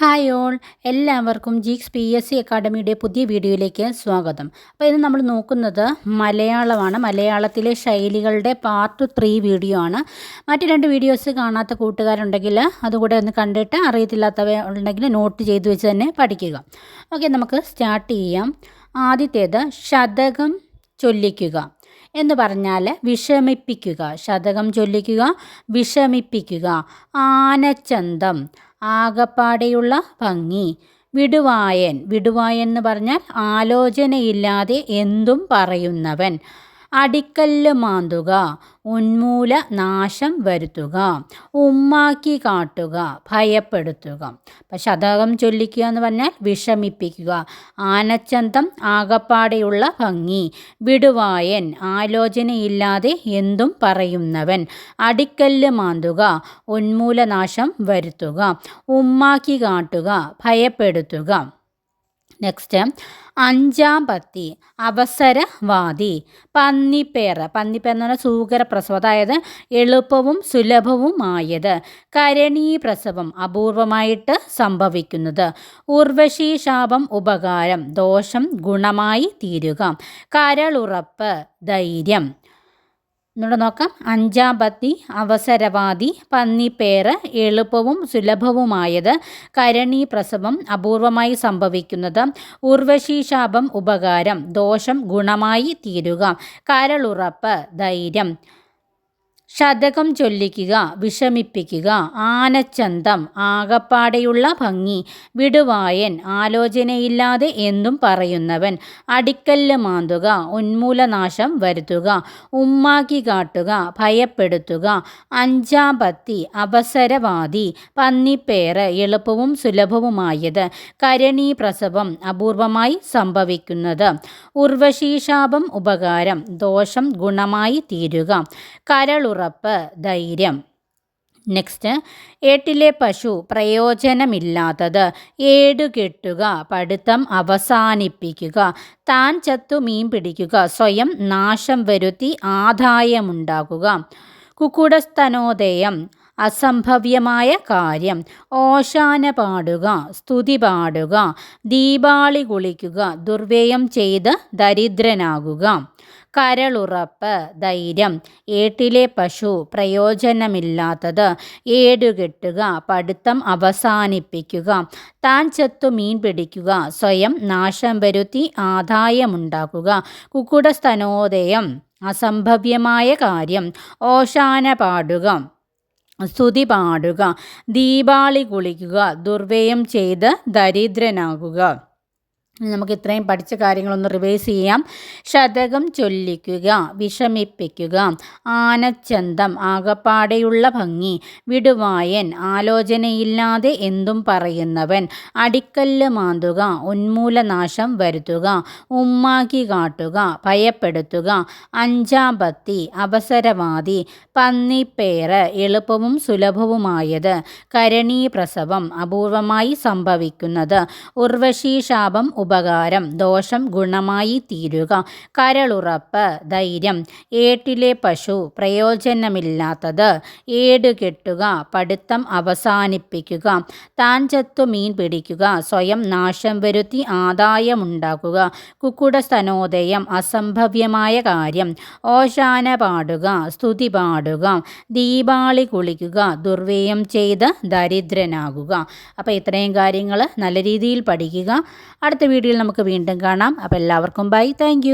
Hi all എല്ലാവർക്കും geeks P S C അക്കാഡമിയുടെ പുതിയ വീഡിയോയിലേക്ക് സ്വാഗതം. അപ്പോൾ ഇന്ന് നമ്മൾ നോക്കുന്നത് മലയാളമാണ്. മലയാളത്തിലെ ശൈലികളുടെ പാർട്ട് ത്രീ വീഡിയോ ആണ്. മറ്റ് രണ്ട് വീഡിയോസ് കാണാത്ത കൂട്ടുകാരുണ്ടെങ്കിൽ അതുകൂടെ ഒന്ന് കണ്ടിട്ട് അറിയത്തില്ലാത്തവ ഉണ്ടെങ്കിൽ നോട്ട് ചെയ്ത് വെച്ച് തന്നെ പഠിക്കുക. ഓക്കെ നമുക്ക് സ്റ്റാർട്ട് ചെയ്യാം. ആദ്യത്തേത് ശതകം ചൊല്ലിക്കുക എന്ന് പറഞ്ഞാൽ വിഷമിപ്പിക്കുക. ശതകം ചൊല്ലിക്കുക വിഷമിപ്പിക്കുക. ആനച്ചന്തം. ആകപ്പാടെയുള്ള ഭംഗി. വിടുവായൻ. വിടുവായൻ എന്ന് പറഞ്ഞാൽ ആലോചനയില്ലാതെ എന്തും പറയുന്നവൻ. അടിക്കല്ല് മാന്തുക ഉന്മൂല നാശം വരുത്തുക ഉമ്മാക്കി കാട്ടുക ഭയപ്പെടുത്തുക. അപ്പം ശതകം ചൊല്ലിക്കുക എന്ന് പറഞ്ഞാൽ വിഷമിപ്പിക്കുക. ആനച്ചന്തം ആകപ്പാടെയുള്ള ഭംഗി വിടുവായൻ ആലോചനയില്ലാതെ എന്തും പറയുന്നവൻ. അടിക്കല്ല് മാന്തുക ഉന്മൂലനാശം വരുത്തുക ഉമ്മാക്കി കാട്ടുക ഭയപ്പെടുത്തുക. നെക്സ്റ്റ് അഞ്ചാം പത്തി അവസരവാദി പന്നിപ്പേർ പന്നിപ്പേർ എന്ന് പറഞ്ഞാൽ സൂകരപ്രസവം അതായത് എളുപ്പവും സുലഭവുമായത് കരണീപ്രസവം അപൂർവമായിട്ട് സംഭവിക്കുന്നത്. ഉർവശി ശാപം ഉപകാരം ദോഷം ഗുണമായി തീരുക. കരളുറപ്പ് ധൈര്യം. എന്നോട് നോക്കാം. അഞ്ചാം പത്തി അവസരവാദി പന്നിപ്പേറ് എളുപ്പവും സുലഭവുമായത് കരണീ പ്രസവം അപൂർവമായി സംഭവിക്കുന്നത്. ഉർവശീശാപം ഉപകാരം ദോഷം ഗുണമായി തീരുക കരളുറപ്പ് ധൈര്യം. ശതകം ചൊല്ലിക്കുക വിഷമിപ്പിക്കുക ആനച്ചന്തം ആകപ്പാടെയുള്ള ഭംഗി വിടുവായൻ ആലോചനയില്ലാതെ എന്നും പറയുന്നവൻ അടിക്കല്ല് മാന്തുക ഉന്മൂലനാശം വരുത്തുക ഉമ്മാക്കി കാട്ടുക ഭയപ്പെടുത്തുക അഞ്ചാം പത്തി അവസരവാദി പന്നിപ്പേറ് എളുപ്പവും സുലഭവുമായത് കരണീ പ്രസവം അപൂർവമായി സംഭവിക്കുന്നത് ഉർവശീശാപം ഉപകാരം ദോഷം ഗുണമായി തീരുക കരളുറ ഉറപ്പ് ധൈര്യം. നെക്സ്റ്റ് ഏട്ടിലെ പശു പ്രയോജനമില്ലാത്തത്. ഏടുകെട്ടുക പഠിത്തം അവസാനിപ്പിക്കുക. താൻ ചത്തു മീൻ പിടിക്കുക. സ്വയം നാശം വരുത്തി ആദായമുണ്ടാക്കുക. കുക്കുടസ്തനോദയം അസംഭവ്യമായ കാര്യം. ഓശാന പാടുക സ്തുതി പാടുക. ദീപാളി കുളിക്കുക ദുർവ്യയം ചെയ്ത് ദരിദ്രനാകുക. കരളുറപ്പ് ധൈര്യം. ഏട്ടിലെ പശു പ്രയോജനമില്ലാത്തത്. ഏടുകെട്ടുക പഠിത്തം അവസാനിപ്പിക്കുക. താൻ ചത്തു മീൻ പിടിക്കുക സ്വയം നാശം വരുത്തി ആദായമുണ്ടാക്കുക. കുക്കുടസ്തനോദയം അസംഭവ്യമായ കാര്യം. ഓശാന പാടുക സ്തുതി പാടുക. ദീപാളി കുളിക്കുക ദുർവ്യയം ചെയ്ത് ദരിദ്രനാകുക. നമുക്ക് ഇത്രയും പഠിച്ച കാര്യങ്ങളൊന്ന് റിവൈസ് ചെയ്യാം. ശതകം ചൊല്ലിക്കുക വിഷമിപ്പിക്കുക ആനച്ചന്തം ആകപ്പാടെയുള്ള ഭംഗി വിടുവായൻ ആലോചനയില്ലാതെ എന്തും പറയുന്നവൻ അടിക്കല്ല് മാന്തുക ഉന്മൂലനാശം വരുത്തുക ഉമ്മാക്കി കാട്ടുക ഭയപ്പെടുത്തുക അഞ്ചാമ്പത്തി അവസരവാദി പന്നിപ്പേറ് എളുപ്പവും സുലഭവുമായത് കരണീപ്രസവം അപൂർവമായി സംഭവിക്കുന്നത് ഉർവശീ ശാപം ഉപകാരം ദോഷം ഗുണമായി തീരുക. കരളുറപ്പ് ധൈര്യം. ഏട്ടിലെ പശു പ്രയോജനമില്ലാത്തത്. ഏട് കെട്ടുക പഠിത്തം അവസാനിപ്പിക്കുക. താൻ ചത്തു മീൻ പിടിക്കുക സ്വയം നാശം വരുത്തി ആദായമുണ്ടാക്കുക. കുക്കുടസ്തനോദയം അസംഭവ്യമായ കാര്യം. ഓശാന പാടുക സ്തുതി പാടുക. ദീപാളി കുളിക്കുക ദുർവ്യയം ചെയ്ത് ദരിദ്രനാകുക. അപ്പോൾ ഇത്രയും കാര്യങ്ങൾ നല്ല രീതിയിൽ പഠിക്കുക. അടുത്ത വീഡിയോയിൽ നമുക്ക് വീണ്ടും കാണാം. അപ്പോൾ എല്ലാവർക്കും ബൈ താങ്ക്